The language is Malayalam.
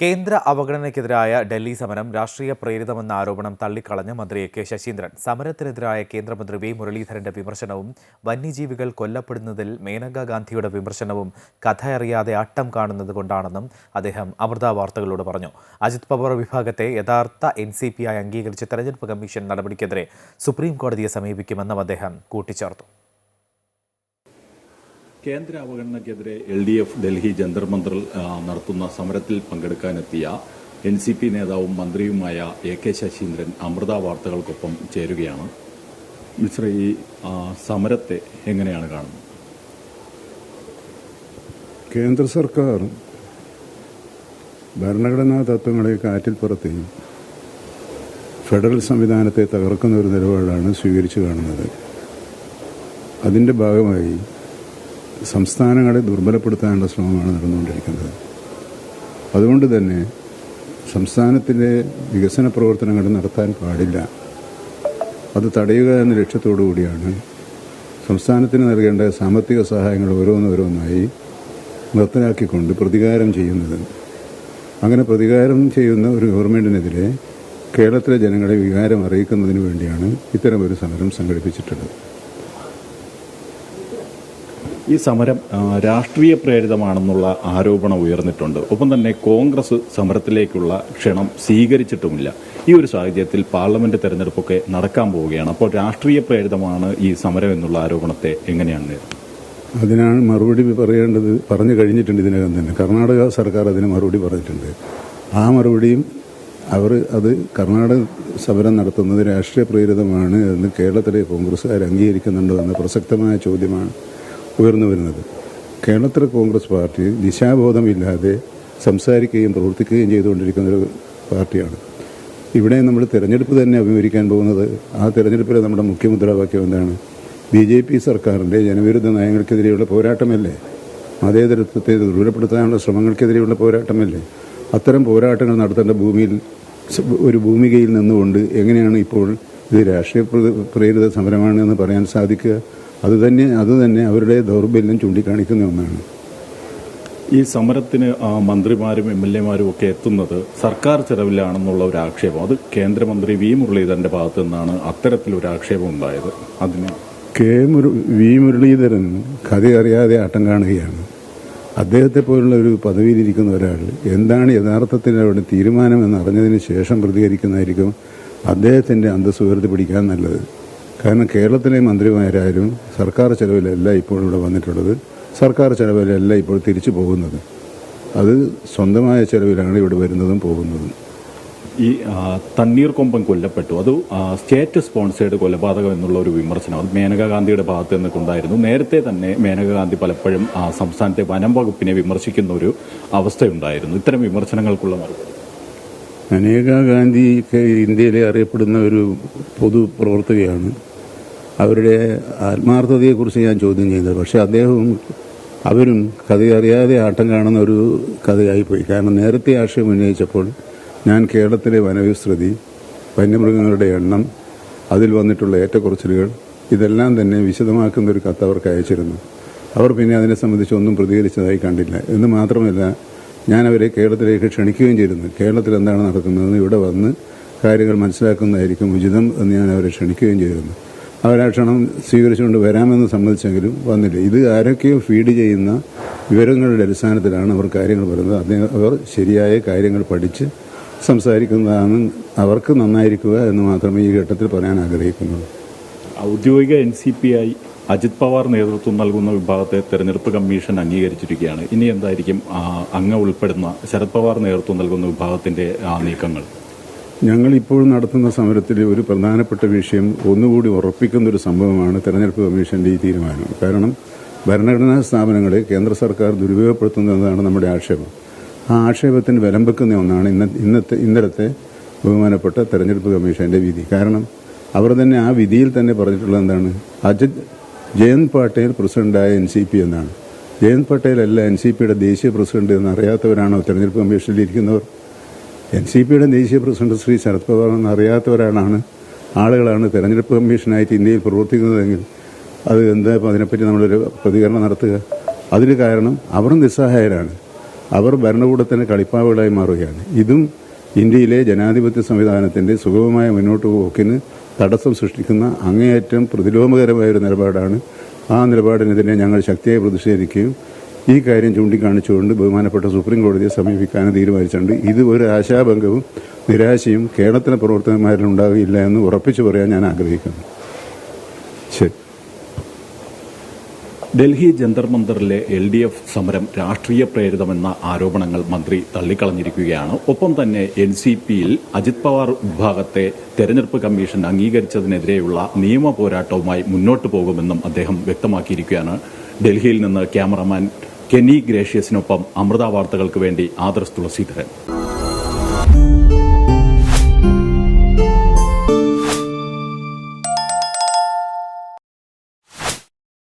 കേന്ദ്ര അവഗണനയ്ക്കെതിരായ ഡൽഹി സമരം രാഷ്ട്രീയ പ്രേരിതമെന്ന ആരോപണം തള്ളിക്കളഞ്ഞ മന്ത്രി എ കെ ശശീന്ദ്രൻ. സമരത്തിനെതിരായ കേന്ദ്രമന്ത്രി വി മുരളീധരന്റെ വിമർശനവും വന്യജീവികൾ കൊല്ലപ്പെടുന്നതിൽ മേനകാ ഗാന്ധിയുടെ വിമർശനവും കഥയറിയാതെ അട്ടം കാണുന്നത് കൊണ്ടാണെന്നും അദ്ദേഹം അമൃത വാർത്തകളോട് പറഞ്ഞു. അജിത് പവാർ വിഭാഗത്തെ യഥാർത്ഥ എൻ സി പി ആയി അംഗീകരിച്ച് തെരഞ്ഞെടുപ്പ് കമ്മീഷൻ നടപടിക്കെതിരെ സുപ്രീം കോടതിയെ സമീപിക്കുമെന്നും അദ്ദേഹം കൂട്ടിച്ചേർത്തു. കേന്ദ്ര അവഗണനയ്ക്കെതിരെ L D F Delhi Jantar നടത്തുന്ന സമരത്തിൽ പങ്കെടുക്കാനെത്തിയ എൻ സി പി നേതാവും മന്ത്രിയുമായ എ കെ ശശീന്ദ്രൻ അമൃത വാർത്തകൾക്കൊപ്പം ചേരുകയാണ്. മിശ്ര ഈ സമരത്തെ എങ്ങനെയാണ് കാണുന്നത്? കേന്ദ്ര സർക്കാർ ഭരണഘടനാ തത്വങ്ങളെ കാറ്റിൽ പുറത്തി ഫെഡറൽ സംവിധാനത്തെ തകർക്കുന്ന ഒരു നിലപാടാണ് സ്വീകരിച്ചു കാണുന്നത്. അതിന്റെ ഭാഗമായി സംസ്ഥാനങ്ങളെ ദുർബലപ്പെടുത്താനുള്ള ശ്രമമാണ് നടന്നുകൊണ്ടിരിക്കുന്നത്. അതുകൊണ്ട് തന്നെ സംസ്ഥാനത്തിന്റെ വികസന പ്രവർത്തനങ്ങൾ നടത്താൻ പാടില്ല. അത് തടയുക എന്ന ലക്ഷ്യത്തോടു കൂടിയാണ് സംസ്ഥാനത്തിന് നൽകേണ്ട സാമ്പത്തിക സഹായങ്ങൾ ഓരോന്നോരോന്നായി നിർത്തലാക്കിക്കൊണ്ട് പ്രതികാരം ചെയ്യുന്നത്. അങ്ങനെ പ്രതികാരം ചെയ്യുന്ന ഒരു ഗവൺമെന്റിനെതിരെ കേരളത്തിലെ ജനങ്ങളെ വികാരം അറിയിക്കുന്നതിന് വേണ്ടിയാണ് ഇത്തരമൊരു സമരം സംഘടിപ്പിച്ചിട്ടുള്ളത്. ഈ സമരം രാഷ്ട്രീയ പ്രേരിതമാണെന്നുള്ള ആരോപണം ഉയർന്നിട്ടുണ്ട്. ഒപ്പം തന്നെ കോൺഗ്രസ് സമരത്തിലേക്കുള്ള ക്ഷണം സ്വീകരിച്ചിട്ടുമില്ല. ഈ ഒരു സാഹചര്യത്തിൽ പാർലമെന്റ് തെരഞ്ഞെടുപ്പൊക്കെ നടക്കാൻ പോവുകയാണ്. അപ്പോൾ രാഷ്ട്രീയ പ്രേരിതമാണ് ഈ സമരം എന്നുള്ള ആരോപണത്തെ എങ്ങനെയാണ് അതിനാണ് മറുപടി പറയേണ്ടത് പറഞ്ഞു കഴിഞ്ഞിട്ടുണ്ട് ഇതിനകം തന്നെ. കർണാടക സർക്കാർ അതിന് മറുപടി പറഞ്ഞിട്ടുണ്ട്. ആ മറുപടിയും അവർ അത് കർണാടക സമരം നടത്തുന്നത് രാഷ്ട്രീയ പ്രേരിതമാണ് എന്ന് കേരളത്തിലെ കോൺഗ്രസ്സുകാർ അംഗീകരിക്കുന്നുണ്ടോ എന്ന പ്രസക്തമായ ചോദ്യമാണ് ഉയർന്നു വരുന്നത്. കേരളത്തിലെ കോൺഗ്രസ് പാർട്ടി ദിശാബോധമില്ലാതെ സംസാരിക്കുകയും പ്രവർത്തിക്കുകയും ചെയ്തുകൊണ്ടിരിക്കുന്ന ഒരു പാർട്ടിയാണ്. ഇവിടെ നമ്മൾ തിരഞ്ഞെടുപ്പ് തന്നെ അഭിമുഖീകരിക്കാൻ പോകുന്നത്. ആ തിരഞ്ഞെടുപ്പിലെ നമ്മുടെ മുഖ്യമുദ്രാവാക്യം എന്താണ്? ബി ജെ പി സർക്കാരിന്റെ ജനവിരുദ്ധ നയങ്ങൾക്കെതിരെയുള്ള പോരാട്ടമല്ലേ? മതേതരത്വത്തെ ദുർബലപ്പെടുത്താനുള്ള ശ്രമങ്ങൾക്കെതിരെയുള്ള പോരാട്ടമല്ലേ? അത്തരം പോരാട്ടങ്ങൾ നടത്തേണ്ട ഭൂമിയിൽ ഒരു ഭൂമികയിൽ നിന്നുകൊണ്ട് എങ്ങനെയാണ് ഇപ്പോൾ ഇത് രാഷ്ട്രീയ പ്രേരിത സമരമാണ് എന്ന് പറയാൻ സാധിക്കുക? അതുതന്നെ അതുതന്നെ അവരുടെ ദൗർബല്യം ചൂണ്ടിക്കാണിക്കുന്ന ഒന്നാണ്. ഈ സമരത്തിന് ആ, മന്ത്രിമാരും എം എൽ എമാരും ഒക്കെ എത്തുന്നത് സർക്കാർ ചെലവിലാണെന്നുള്ള ഒരു ആക്ഷേപം. അത് കേന്ദ്രമന്ത്രി വി മുരളീധരന്റെ ഭാഗത്തു നിന്നാണ് അത്തരത്തിലൊരു ആക്ഷേപം ഉണ്ടായത്. അതിന് കെ മുരു വി മുരളീധരൻ കഥ അറിയാതെ ആട്ടം കാണുകയാണ്. അദ്ദേഹത്തെ പോലുള്ള ഒരു പദവിയിലിരിക്കുന്ന ഒരാൾ എന്താണ് യഥാർത്ഥത്തിൽ അവിടെ തീരുമാനമെന്ന് അറിഞ്ഞതിന് ശേഷം പ്രതികരിക്കുന്നതായിരിക്കും അദ്ദേഹത്തിന്റെ അന്തസ് പിടിക്കാൻ നല്ലത്. കാരണം കേരളത്തിലെ മന്ത്രിമാരായാലും സർക്കാർ ചെലവിലല്ല ഇപ്പോൾ ഇവിടെ വന്നിട്ടുള്ളത്. സർക്കാർ ചെലവിലല്ല ഇപ്പോൾ തിരിച്ചു പോകുന്നത്. അത് സ്വന്തമായ ചെലവിലാണ് ഇവിടെ വരുന്നതും പോകുന്നതും. ഈ തണ്ണീർക്കൊമ്പം കൊല്ലപ്പെട്ടു. അത് സ്റ്റേറ്റ് സ്പോൺസേഡ് കൊലപാതകം എന്നുള്ള ഒരു വിമർശനം. അത് മേനകാ ഗാന്ധിയുടെ ഭാഗത്ത് നിന്നൊക്കെ ഉണ്ടായിരുന്നു നേരത്തെ തന്നെ മേനകാ ഗാന്ധി പലപ്പോഴും ആ, സംസ്ഥാനത്തെ വനം വകുപ്പിനെ വിമർശിക്കുന്ന ഒരു അവസ്ഥയുണ്ടായിരുന്നു. ഇത്തരം വിമർശനങ്ങൾക്കുള്ള മറുപടി. അനേക ഗാന്ധി ഇന്ത്യയിലെ അറിയപ്പെടുന്ന ഒരു പൊതു പ്രവർത്തകയാണ് അവരുടെ ആത്മാർത്ഥതയെക്കുറിച്ച് ഞാൻ ചോദ്യം ചെയ്യുന്നത് പക്ഷേ അദ്ദേഹവും അവരും കഥ അറിയാതെ ആട്ടം കാണുന്ന ഒരു കഥയായിപ്പോയി കാരണം നേരത്തെ ആശയം ഉന്നയിച്ചപ്പോൾ ഞാൻ കേരളത്തിലെ വനവിസ്തൃതി വന്യമൃഗങ്ങളുടെ എണ്ണം അതിൽ വന്നിട്ടുള്ള ഏറ്റക്കുറച്ചിലുകൾ ഇതെല്ലാം തന്നെ വിശദമാക്കുന്ന ഒരു കത്ത് അവർക്ക് അയച്ചിരുന്നു. അവർ പിന്നെ അതിനെ സംബന്ധിച്ച് ഒന്നും പ്രതികരിച്ചതായി കണ്ടില്ല. എന്ന് മാത്രമല്ല ഞാൻ അവരെ കേരളത്തിലേക്ക് ക്ഷണിക്കുകയും ചെയ്തിരുന്നു. കേരളത്തിൽ എന്താണ് നടക്കുന്നതെന്ന് ഇവിടെ വന്ന് കാര്യങ്ങൾ മനസ്സിലാക്കുന്നതായിരിക്കും ഉചിതം എന്ന് ഞാൻ അവരെ ക്ഷണിക്കുകയും ചെയ്തിരുന്നു. അവരാ ക്ഷണം സ്വീകരിച്ചുകൊണ്ട് വരാമെന്ന് സമ്മതിച്ചെങ്കിലും വന്നില്ല. ഇത് ആരൊക്കെയോ ഫീഡ് ചെയ്യുന്ന വിവരങ്ങളുടെ അടിസ്ഥാനത്തിലാണ് അവർ കാര്യങ്ങൾ പറയുന്നത്. അദ്ദേഹം അവർ ശരിയായ കാര്യങ്ങൾ പഠിച്ച് സംസാരിക്കുന്നതാണ് അവർക്ക് നന്നായിരിക്കുക എന്ന് മാത്രമേ ഈ ഘട്ടത്തിൽ പറയാൻ ആഗ്രഹിക്കുന്നുള്ളൂ. ഔദ്യോഗിക എൻ സി പി ആയി അജിത് പവാർ നേതൃത്വം നൽകുന്ന വിഭാഗത്തെ തെരഞ്ഞെടുപ്പ് കമ്മീഷൻ അംഗീകരിച്ചിരിക്കുകയാണ്. ഇനി എന്തായിരിക്കും അംഗം ഉൾപ്പെടുന്ന ശരത് പവാർ നേതൃത്വം നൽകുന്ന വിഭാഗത്തിന്റെ നീക്കങ്ങൾ? ഞങ്ങൾ ഇപ്പോൾ നടത്തുന്ന സമരത്തിൽ ഒരു പ്രധാനപ്പെട്ട വിഷയം ഒന്നുകൂടി ഉറപ്പിക്കുന്ന ഒരു സംഭവമാണ് തെരഞ്ഞെടുപ്പ് കമ്മീഷന്റെ ഈ തീരുമാനം. കാരണം ഭരണഘടനാ സ്ഥാപനങ്ങളെ കേന്ദ്ര സർക്കാർ ദുരുപയോഗപ്പെടുത്തുന്നു ദുരുപയോഗപ്പെടുത്തുന്നതാണ് നമ്മുടെ ആക്ഷേപം. ആ ആക്ഷേപത്തിന് വിലമ്പെക്കുന്ന ഒന്നാണ് ഇന്ന ഇന്നത്തെ ഇന്നലത്തെ ബഹുമാനപ്പെട്ട തെരഞ്ഞെടുപ്പ് കമ്മീഷന്റെ വിധി. കാരണം അവർ തന്നെ ആ വിധിയിൽ തന്നെ പറഞ്ഞിട്ടുള്ളത് എന്താണ്? അജിത് ജയന്ത് പട്ടേൽ പ്രസിഡന്റായ എൻ സി പി എന്നാണ്. ജയന്ത് പട്ടേൽ അല്ല എൻ സി പിയുടെ ദേശീയ പ്രസിഡന്റ് എന്ന് അറിയാത്തവരാണോ തെരഞ്ഞെടുപ്പ് കമ്മീഷനിൽ ഇരിക്കുന്നവർ? എൻ സി പിയുടെ ദേശീയ പ്രസിഡന്റ് ശ്രീ ശരത് പവാർ എന്ന് അറിയാത്തവരാണ് ആളുകളാണ് തെരഞ്ഞെടുപ്പ് കമ്മീഷനായിട്ട് ഇന്ത്യയിൽ പ്രവർത്തിക്കുന്നതെങ്കിൽ അത് എന്താ അതിനെപ്പറ്റി നമ്മളൊരു പ്രതികരണം നടത്തുക? അതിന് കാരണം അവർ നിസ്സഹായരാണ്. അവർ ഭരണകൂടത്തിന് കളിപ്പാവുകളായി മാറുകയാണ്. ഇതും ഇന്ത്യയിലെ ജനാധിപത്യ സംവിധാനത്തിന്റെ സുഗമമായ മുന്നോട്ട് പോക്കിന് തടസ്സം സൃഷ്ടിക്കുന്ന അങ്ങേയറ്റം പ്രതിലോമകരമായ ഒരു നിലപാടാണ്. ആ നിലപാടിനെതിരെ ഞങ്ങൾ ശക്തിയായി പ്രതിഷേധിക്കുകയും ഈ കാര്യം ചൂണ്ടിക്കാണിച്ചുകൊണ്ട് ബഹുമാനപ്പെട്ട സുപ്രീം കോടതിയെ സമീപിക്കാനും തീരുമാനിച്ചിട്ടുണ്ട്. ഇത് ഒരു ആശാഭംഗവും നിരാശയും കേരളത്തിലെ പ്രവർത്തകന്മാരിൽ ഉണ്ടാകില്ല എന്ന് ഉറപ്പിച്ചു പറയാൻ ഞാൻ ആഗ്രഹിക്കുന്നു. ശരി. ഡൽഹി ജന്തർ മന്ദറിലെ എൽ ഡി എഫ് സമരം രാഷ്ട്രീയ പ്രേരിതമെന്ന ആരോപണങ്ങൾ മന്ത്രി തള്ളിക്കളഞ്ഞിരിക്കുകയാണ്. ഒപ്പം തന്നെ എൻ സി പിയിൽ അജിത് പവാർ വിഭാഗത്തെ തെരഞ്ഞെടുപ്പ് കമ്മീഷൻ അംഗീകരിച്ചതിനെതിരെയുള്ള നിയമ പോരാട്ടവുമായി മുന്നോട്ട് പോകുമെന്നും അദ്ദേഹം വ്യക്തമാക്കിയിരിക്കുകയാണ്. ഡൽഹിയിൽ നിന്ന് ക്യാമറമാൻ കെനി ഗ്രേഷ്യസിനൊപ്പം അമൃത വാർത്തകൾക്ക് വേണ്ടി ആദർശ് തുളസീധരൻ.